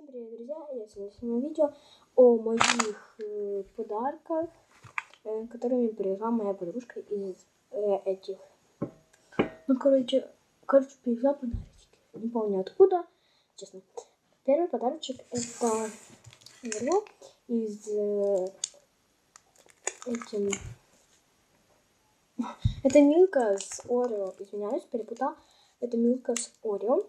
Всем привет, друзья! Я сегодня снимаю видео о моих э, подарках, э, которые мне привезла моя подружка из э, этих. Ну, короче, короче, привезла подарочки. Не помню откуда, честно. Первый подарочек это его из э, этим. Это Милка с Орео. Извиняюсь, перепутал. Это Милка с Орео.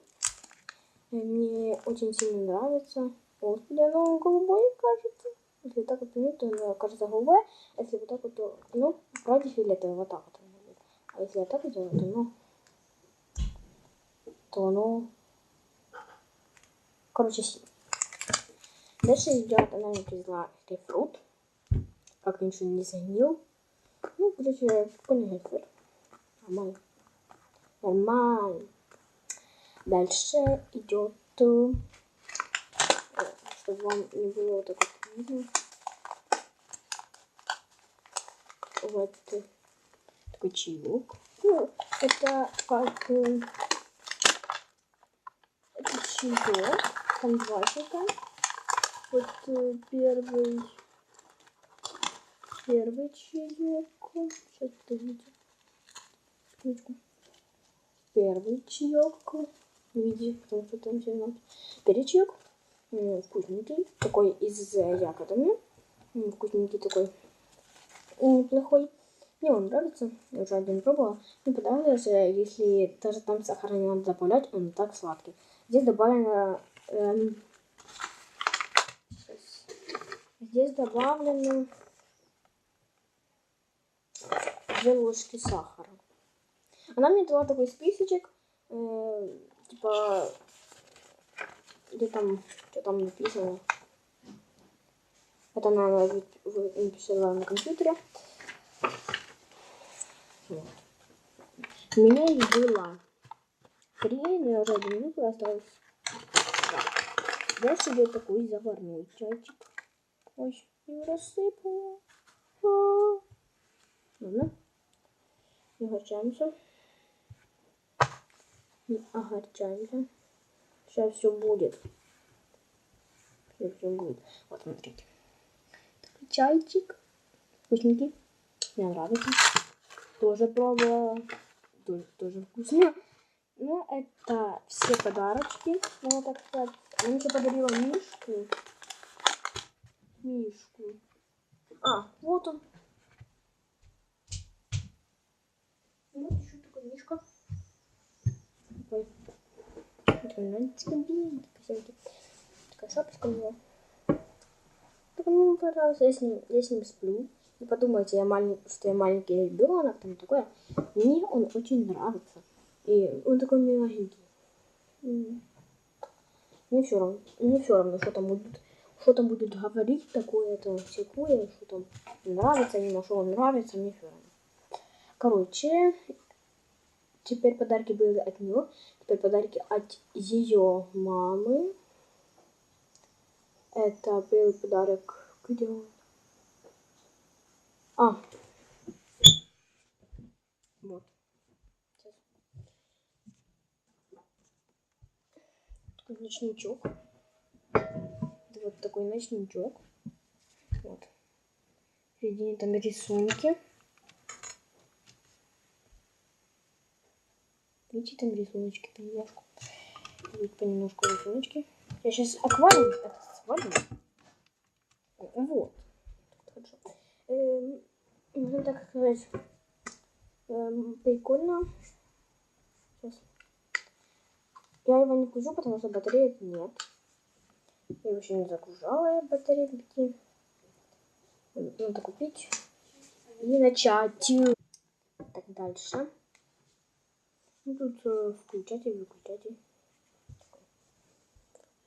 Мне очень сильно нравится. Господи, оно голубое, кажется. Если так вот повернуть, то оно кажется голубое. А если вот так вот, то, ну, вроде фиолетовое, вот так вот. А если я так делаю, то оно, то оно, короче, синий. Дальше идет, она мне привезла грейпфрут. Как ничего не загнил. Ну, короче, прикольный грейпфрут. Нормально. Нормально. Дальше идет, э, чтобы вам не было вот так вот видно. Вот э, такой чаек. Ну, это как э, это чаек. Там два чайка. Вот первый первый чаек. Сейчас подождите. Первый чаек виде, потому что там все надо. Перечек вкусненький, такой из ягодами. Вкусненький такой, неплохой. Мне он нравится, я уже один пробовала. Мне понравилось, если даже там сахара не надо добавлять, он так сладкий. Здесь добавлено... Эм, здесь добавлено две ложки сахара. Она мне дала такой списочек, э, типа, где там, что там написано. Это она написала на компьютере. У меня их было три, но я уже один выпил, осталось Я себе такой заварной чайчик. Ой, не рассыпала. Ладно. Не огорчаемся не. Сейчас все будет. Сейчас все будет. Вот, смотрите. Такой чайчик. Вкусненький. Мне нравится. Тоже пробовала. Тоже, тоже вкусно. Ну, это все подарочки, можно так сказать. Она еще подарила мишку. Мишку. А, вот он. Вот еще такой мишка такой. Донатик, блин, такая шапочка у него. Так мне понравился, я с ним, я с ним сплю. Не подумайте, я малень... что я маленький ребенок, там такое. Мне он очень нравится. И он такой миленький. Мне все равно, мне все равно, что там будет, что там будет говорить такое, это всякое, что там нравится, не на что он нравится, мне все равно. Короче, Теперь подарки были от нее. Теперь подарки от ее мамы. Это был подарок... Где он? А. Вот. Ночничок. Вот такой ночничок. Вот. В середине там рисунки. Видите, там рисуночки понемножку. Будет понемножку рисуночки. Я сейчас аквариум это свалю. Вот. Эм, можно так сказать, эм, прикольно. Сейчас. Я его не включу, потому что батареек нет. Я его еще не загружала, батарейки. Надо купить и начать. Так, дальше. Ну, тут э, включатель, выключатель.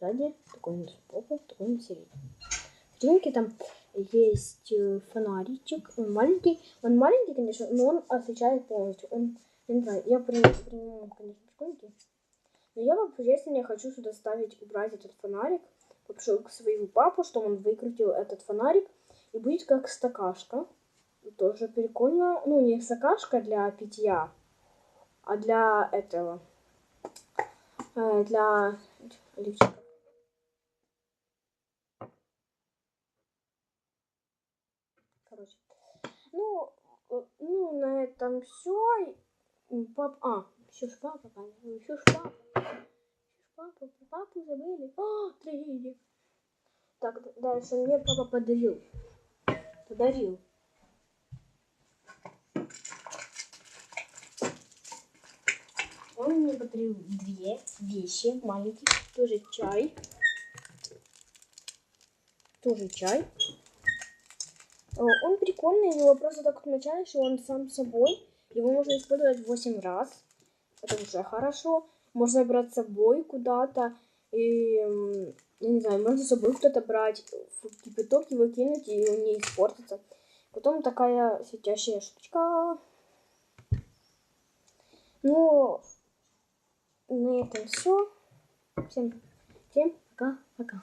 Сзади такой у нас попа, такой на середине. Серединке там есть э, фонаричек. Он маленький. Он маленький, конечно, но он освещает полностью. Он, я не знаю, я примерно, конечно, прикольненький. Но я я хочу сюда ставить, убрать этот фонарик, попрошу к своему папу, чтобы он выкрутил этот фонарик. И будет как стакашка. Тоже прикольно. Ну, не стакашка для питья, а для этого, э, для лифчика. Короче. Ну, э, ну, на этом все. Пап... А, еще ж папа, еще ж папа. Папу, папу забыли. А, О, трагедия. Так, дальше мне папа подарил. Подарил. Он мне подарил две вещи маленькие. Тоже чай. Тоже чай. Э, Он прикольный, его просто так включаешь, и он сам собой. Его можно использовать 8 раз. Это уже хорошо. Можно брать с собой куда-то. И, я не знаю, можно с собой кто-то брать, в кипяток его кинуть, и он не испортится. Потом такая светящая штучка. Ну, на этом все. Всем, всем пока-пока.